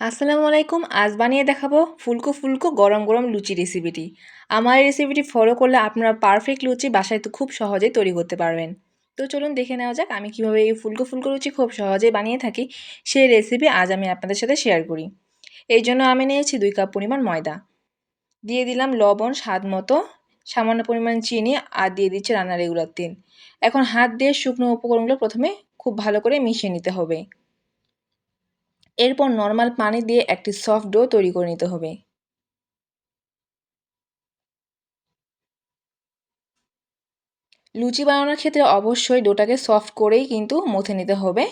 আসসালামু আলাইকুম, আজ বানিয়ে দেখাবো ফুলকো ফুলকো গরম গরম লুচি রেসিপিটি আমার এই রেসিপিটি ফলো করলে আপনারা পারফেক্ট লুচি বাসায় তো খুব সহজেই তৈরি করতে পারবেন। তো চলুন দেখে নেওয়া যাক, আমি কীভাবে এই ফুলকো ফুলকো লুচি খুব সহজেই বানিয়ে থাকি, সেই রেসিপি আজ আমি আপনাদের সাথে শেয়ার করি। এই জন্য আমি নিয়েছি দুই কাপ পরিমাণ ময়দা। দিয়ে দিলাম লবণ, স্বাদ মতো, সামান্য পরিমাণ চিনি আর দিয়ে দিচ্ছে রান্নার রেগুলার তেল। এখন হাত দিয়ে শুকনো উপকরণগুলো প্রথমে খুব ভালো করে মিশিয়ে নিতে হবে। এরপর নর্মাল পানি দিয়ে একটি সফট ডো তৈরি করে নিতে হবে। লুচি বানানোর ক্ষেত্রে অবশ্যই ডোটাকে সফট করেই কিন্তু মথে নিতে হবে।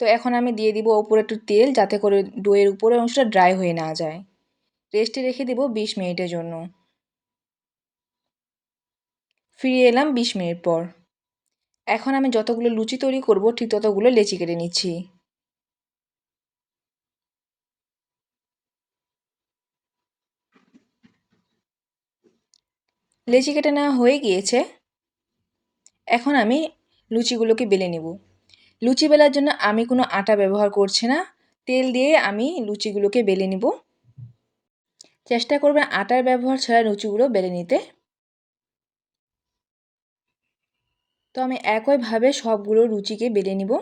তো এখন আমি দিয়ে দিব ওপরে একটু তেল যাতে করে ডোয়ের উপরে অংশটা ড্রাই হয়ে না যায়। রেস্টে রেখে দিব বিশ মিনিটের জন্য। ফিরে এলাম বিশ মিনিট পর। এখন আমি যতগুলো লুচি তৈরি করব ঠিক ততগুলো লেচি কেটে নিচ্ছি। লেচি কেটে নেওয়া হয়ে গিয়েছে। এখন আমি লুচিগুলোকে বেলে নেব। লুচি বেলার জন্য আমি কোনো আটা ব্যবহার করছি না। তেল দিয়ে আমি লুচিগুলোকে বেলে নিব। চেষ্টা করবেন আটার ব্যবহার ছাড়া লুচিগুলো বেলে নিতে। তো আমি একইভাবে সবগুলো লুচিকে বেলে নিব।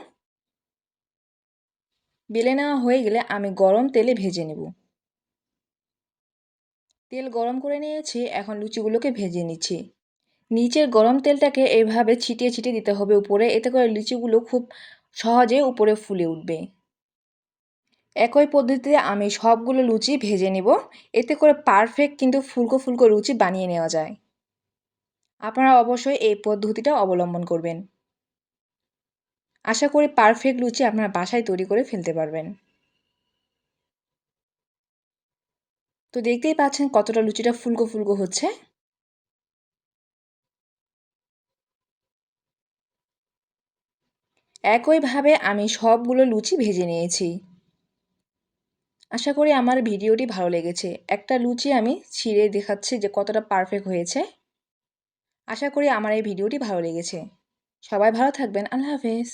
বেলে নেওয়া হয়ে গেলে আমি গরম তেলে ভেজে নেব। তেল গরম করে নিয়েছি, এখন লুচিগুলোকে ভেজে নিচ্ছি। নিচের গরম তেলটাকে এভাবে ছিটিয়ে ছিটিয়ে দিতে হবে উপরে, এতে করে লুচিগুলো খুব সহজে উপরে ফুলে উঠবে। একই পদ্ধতিতে আমি সবগুলো লুচি ভেজে নেব, এতে করে পারফেক্ট কিন্তু ফুলকো ফুলকো লুচি বানিয়ে নেওয়া যায়। আপনারা অবশ্যই এই পদ্ধতিটা অবলম্বন করবেন। আশা করি পারফেক্ট লুচি আপনারা বাসায় তৈরি করে ফেলতে পারবেন। তো দেখতেই পাচ্ছেন কতটা লুচিটা ফুলকো ফুলকো হচ্ছে। একইভাবে আমি সবগুলো লুচি ভেজে নিয়েছি। আশা করি আমার ভিডিওটি ভালো লেগেছে। একটা লুচি আমি ছিঁড়ে দেখাচ্ছি যে কতটা পারফেক্ট হয়েছে। আশা করি আমার এই ভিডিওটি ভালো লেগেছে। সবাই ভালো থাকবেন। আল্লাহ হাফেজ।